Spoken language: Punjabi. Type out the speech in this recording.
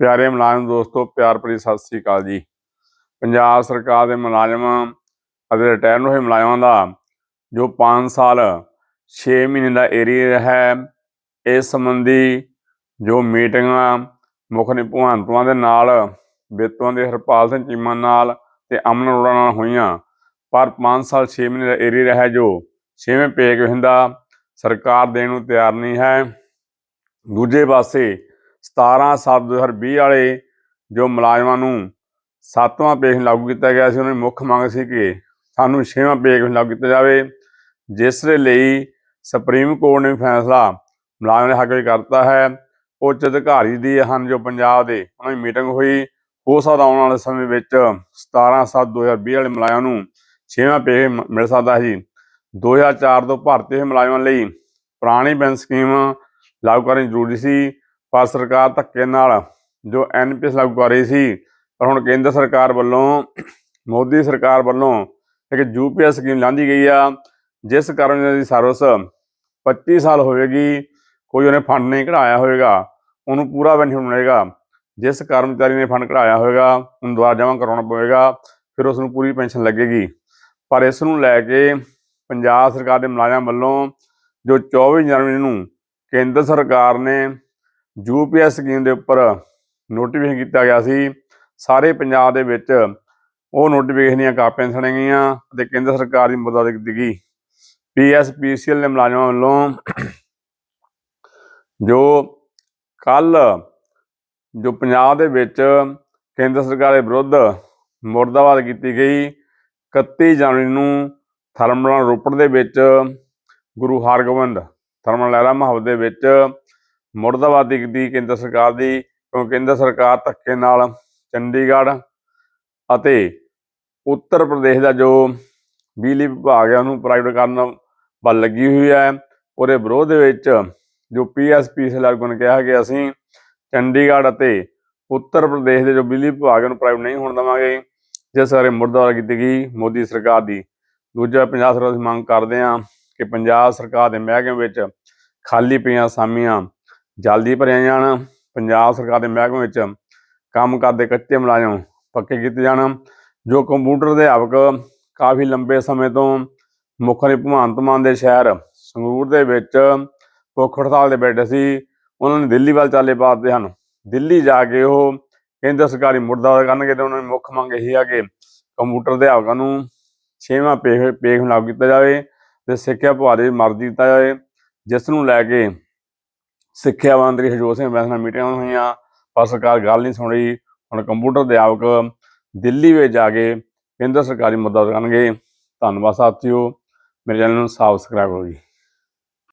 ਪਿਆਰੇ ਮੁਲਾਜ਼ਮ ਦੋਸਤੋ, ਪਿਆਰ ਭਰੀ ਸਤਿ ਸ੍ਰੀ ਅਕਾਲ ਜੀ। ਪੰਜਾਬ ਸਰਕਾਰ ਦੇ ਮੁਲਾਜ਼ਮਾਂ ਅਤੇ ਰਿਟਾਇਰ ਹੋਏ ਮੁਲਾਜ਼ਮਾਂ ਦਾ ਜੋ 5 ਸਾਲ 6 ਮਹੀਨੇ ਦਾ ਏਰੀਆ ਹੈ, ਇਸ ਸੰਬੰਧੀ ਜੋ ਮੀਟਿੰਗਾਂ ਮੁੱਖ ਨਿਭਾਵੰਤਾਂ ਦੇ ਨਾਲ ਬੇਤਵਾਂ ਦੇ ਹਰਪਾਲ ਸਿੰਘ ਚੀਮਾ ਨਾਲ ਤੇ ਅਮਨ ਅਰੋੜਾ ਨਾਲ ਹੋਈਆਂ, ਪਰ 5 ਸਾਲ 6 ਮਹੀਨੇ ਦਾ ਏਰੀਆ ਹੈ ਜੋ 6ਵੇਂ ਪੇ ਹੁੰਦਾ ਸਰਕਾਰ ਦੇਣ ਨੂੰ ਤਿਆਰ ਨਹੀਂ ਹੈ। ਦੂਜੇ ਪਾਸੇ 17 7 2020 ਵਾਲੇ ਜੋ ਮੁਲਾਜ਼ਮਾਂ ਨੂੰ ਸੱਤਵਾਂ ਪੇਸ਼ ਲਾਗੂ ਕੀਤਾ ਗਿਆ ਸੀ, ਉਹਨਾਂ ਦੀ ਮੁੱਖ ਮੰਗ ਸੀ ਕਿ ਸਾਨੂੰ ਛੇਵਾਂ ਪੇਸ਼ ਲਾਗੂ ਕੀਤਾ ਜਾਵੇ, ਜਿਸ ਦੇ ਲਈ ਸੁਪਰੀਮ ਕੋਰਟ ਨੇ ਫੈਸਲਾ ਮੁਲਾਜ਼ਮਾਂ ਦੇ ਹੱਕ ਵਿੱਚ ਕਰਤਾ ਹੈ। ਉੱਚ ਅਧਿਕਾਰੀ ਦੀ ਹਨ ਜੋ ਪੰਜਾਬ ਦੇ ਉਹਨਾਂ ਦੀ ਮੀਟਿੰਗ ਹੋਈ ਹੋ ਸਕਦਾ ਆਉਣ ਵਾਲੇ ਸਮੇਂ ਵਿੱਚ 17 7 2020 ਵਾਲੇ ਮੁਲਾਜ਼ਮਾਂ ਨੂੰ ਛੇਵਾਂ ਪੇਸ਼ ਮ- ਮਿਲ ਸਕਦਾ ਸੀ। 2004 ਤੋਂ ਭਰਤੀ ਹੋਏ ਮੁਲਾਜ਼ਮਾਂ ਲਈ ਪੁਰਾਣੀ ਪੈਨਸ਼ਨ ਸਕੀਮ ਲਾਗੂ ਕਰਨੀ ਜ਼ਰੂਰੀ ਸੀ। ਪਰ ਸਰਕਾਰ ਧੱਕੇ ਨਾਲ ਜੋ ਐਨਪੀਐਸ ਲਾਗੂ ਕਰ ਰਹੀ ਸੀ, ਪਰ ਹੁਣ ਕੇਂਦਰ ਸਰਕਾਰ ਵੱਲੋਂ, ਮੋਦੀ ਸਰਕਾਰ ਵੱਲੋਂ ਇੱਕ ਯੂਪੀਐਸ ਸਕੀਮ ਲਾਂਦੀ ਗਈ ਆ, ਜਿਸ ਕਾਰਨ ਇਹਨਾਂ ਦੀ ਸਰਵਿਸ 25 ਸਾਲ ਹੋਵੇਗੀ ਕੋਈ ਉਹਨੇ ਫੰਡ ਨਹੀਂ ਕਢਾਇਆ ਹੋਵੇਗਾ ਉਹਨੂੰ ਪੂਰਾ ਬੈਨੀਫਿਟ ਮਿਲੇਗਾ। ਜਿਸ ਕਰਮਚਾਰੀ ਨੇ ਫੰਡ ਕਢਾਇਆ ਹੋਵੇਗਾ ਉਹਨੂੰ ਦੁਬਾਰਾ ਜਮ੍ਹਾਂ ਕਰਾਉਣਾ ਪਵੇਗਾ, ਫਿਰ ਉਸ ਨੂੰ ਪੂਰੀ ਪੈਨਸ਼ਨ ਲੱਗੇਗੀ। ਪਰ ਇਸ ਨੂੰ ਲੈ ਕੇ ਪੰਜਾਬ ਸਰਕਾਰ ਦੇ ਮੁਲਾਜ਼ਮ ਵੱਲੋਂ ਜੋ 24 ਜਨਵਰੀ ਨੂੰ ਕੇਂਦਰ ਸਰਕਾਰ ਨੇ ਯੂਪੀਐਸ ਸਕੀਮ ਦੇ ਉੱਪਰ ਨੋਟੀਫਿਕੇਸ਼ਨ ਕੀਤਾ ਗਿਆ ਸੀ। ਸਾਰੇ ਪੰਜਾਬ ਦੇ ਵਿੱਚ ਉਹ ਨੋਟੀਫਿਕੇਸ਼ਨ ਦੀਆਂ ਕਾਪੀਆਂ ਸਣੇ ਗਈਆਂ ਤੇ ਕੇਂਦਰ ਸਰਕਾਰ ਦੀ ਮਦਦ ਕੀਤੀ ਗਈ। ਪੀਐਸਪੀਸੀਐਲ ਦੇ ਮੁਲਾਜ਼ਮਾਂ ਵੱਲੋਂ ਜੋ ਕੱਲ ਜੋ ਪੰਜਾਬ ਦੇ ਵਿੱਚ ਕੇਂਦਰ ਸਰਕਾਰ ਦੇ ਵਿਰੁੱਧ ਮੁਰਦਾਬਾਦ ਕੀਤੀ ਗਈ 31 ਜਨਵਰੀ ਨੂੰ ਥਰਮਲ ਰੋਪੜ ਦੇ ਵਿੱਚ ਗੁਰੂ ਹਰਗੋਬਿੰਦ ਥਰਮਲ ਲਹਿਰਾ ਮਹੱਲ ਦੇ ਵਿੱਚ ਮੁਰਦਾਬਾਦੀ ਕੀਤੀ ਕੇਂਦਰ ਸਰਕਾਰ ਦੀ ਕਿਉਂਕਿ ਕੇਂਦਰ ਸਰਕਾਰ ਧੱਕੇ ਨਾਲ ਚੰਡੀਗੜ੍ਹ ਅਤੇ ਉੱਤਰ ਪ੍ਰਦੇਸ਼ ਦਾ ਜੋ ਬਿਜਲੀ ਵਿਭਾਗ ਹੈ, ਉਹਨੂੰ ਪ੍ਰਾਈਵੇਟ ਕਰਨ ਵੱਲ ਲੱਗੀ ਹੋਈ ਹੈ। ਉਹਦੇ ਵਿਰੋਧ ਦੇ ਵਿੱਚ ਜੋ ਪੀਐਸਪੀ ਲਾਗੂ ਨੇ ਕਿਹਾ ਕਿ ਅਸੀਂ ਚੰਡੀਗੜ੍ਹ ਅਤੇ ਉੱਤਰ ਪ੍ਰਦੇਸ਼ ਦੇ ਜੋ ਬਿਜਲੀ ਵਿਭਾਗ ਨੂੰ ਪ੍ਰਾਈਵੇਟ ਨਹੀਂ ਹੋਣ ਦੇਵਾਂਗੇ। ਜਿਸ ਬਾਰੇ ਮੁਰਦਾਬਾਦ ਕੀਤੀ ਗਈ, ਮੋਦੀ ਸਰਕਾਰ ਦੀ। ਦੂਜਾ, ਪੰਜਾਬ ਸਰਕਾਰ ਦੀ ਮੰਗ ਕਰਦੇ ਹਾਂ ਕਿ ਪੰਜਾਬ ਸਰਕਾਰ ਦੇ ਮਹਿਕਮੇ ਵਿੱਚ ਖਾਲੀ ਪਈਆਂ ਅਸਾਮੀਆਂ ਜਲਦੀ ਭਰਿਆ ਜਾਣ। ਪੰਜਾਬ ਸਰਕਾਰ ਦੇ ਮਹਿਕਮੇ ਵਿੱਚ ਕੰਮ ਕਰਦੇ ਕੱਚੇ ਮੁਲਾਜ਼ਮ ਪੱਕੇ ਕੀਤੇ ਜਾਣ। ਜੋ ਕੰਪਿਊਟਰ ਅਧਿਆਪਕ ਕਾਫੀ ਲੰਬੇ ਸਮੇਂ ਤੋਂ ਮੁੱਖ ਭਗਵੰਤ ਮਾਨ ਦੇ ਸ਼ਹਿਰ ਸੰਗਰੂਰ ਦੇ ਵਿੱਚ ਭੁੱਖ ਹੜਤਾਲ ਤੇ ਬੈਠੇ ਸੀ। ਉਹਨਾਂ ਨੇ ਦਿੱਲੀ ਵੱਲ ਚਾਲੇ ਪਾਤੇ ਹਨ। ਦਿੱਲੀ ਜਾ ਕੇ ਉਹ ਕੇਂਦਰ ਸਰਕਾਰੀ ਮੁਰਦਾਬਾਦ ਕਰਨਗੇ ਤੇ ਉਹਨਾਂ ਦੀ ਮੁੱਖ ਮੰਗ ਇਹ ਆ ਕਿ ਕੰਪਿਊਟਰ ਅਧਿਆਪਕਾਂ ਨੂੰ ਛੇਵਾਂ ਪੇਖ ਪੇਖ ਲਾਗੂ ਕੀਤਾ ਜਾਵੇ ਤੇ ਸਿੱਖਿਆ ਵਿਭਾਗ ਦੀ ਮਰਜ਼ੀ ਦਿੱਤਾ ਜਾਵੇ, ਜਿਸ ਨੂੰ ਲੈ ਕੇ ਸਿੱਖਿਆ ਮੰਤਰੀ ਹਰਜੋਤ ਸਿੰਘ ਬੈਂਸ ਨਾਲ ਮੀਟਿੰਗਾਂ ਹੋਈਆਂ, ਪਰ ਸਰਕਾਰ ਗੱਲ ਨਹੀਂ ਸੁਣ ਰਹੀ। ਹੁਣ ਕੰਪਿਊਟਰ ਅਧਿਆਪਕ ਦਿੱਲੀ ਵਿੱਚ ਜਾ ਕੇ ਕੇਂਦਰ ਸਰਕਾਰੀ ਮੁੱਦਾ ਕਰਨਗੇ। ਧੰਨਵਾਦ ਸਾਥੀਓ, ਮੇਰੇ ਚੈਨਲ ਨੂੰ ਸਬਸਕ੍ਰਾਈਬ ਕਰੋ ਜੀ।